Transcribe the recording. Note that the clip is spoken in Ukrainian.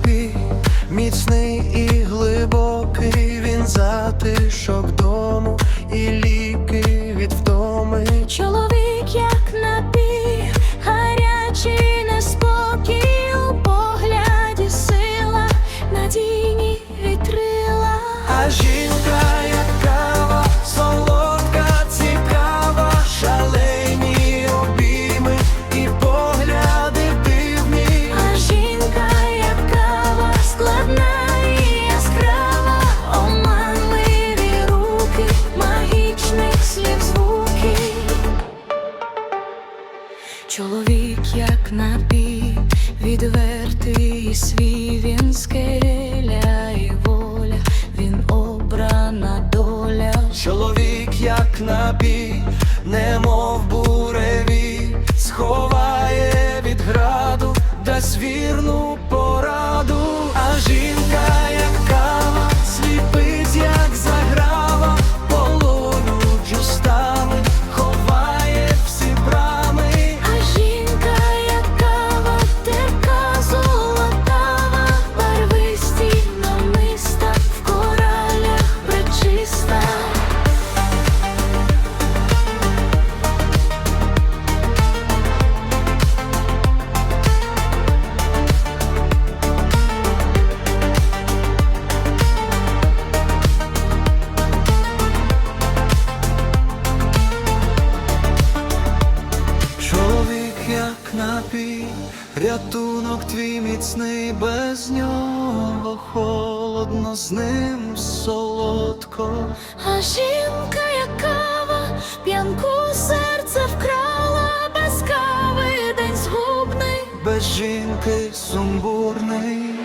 слабкий, міцний і глибокий, він затишок дому і лі. Чоловік, як напій, відвертий свій він скеля і воля, він обрана доля. Чоловік, як набій, немов буревій, сховає від граду, дасть вірну пораду, а жінка, як як напій, рятунок твій міцний, без нього холодно, з ним солодко. А жінка, як кава, п'янку серце вкрала, без кави день згубний, без жінки сумбурний.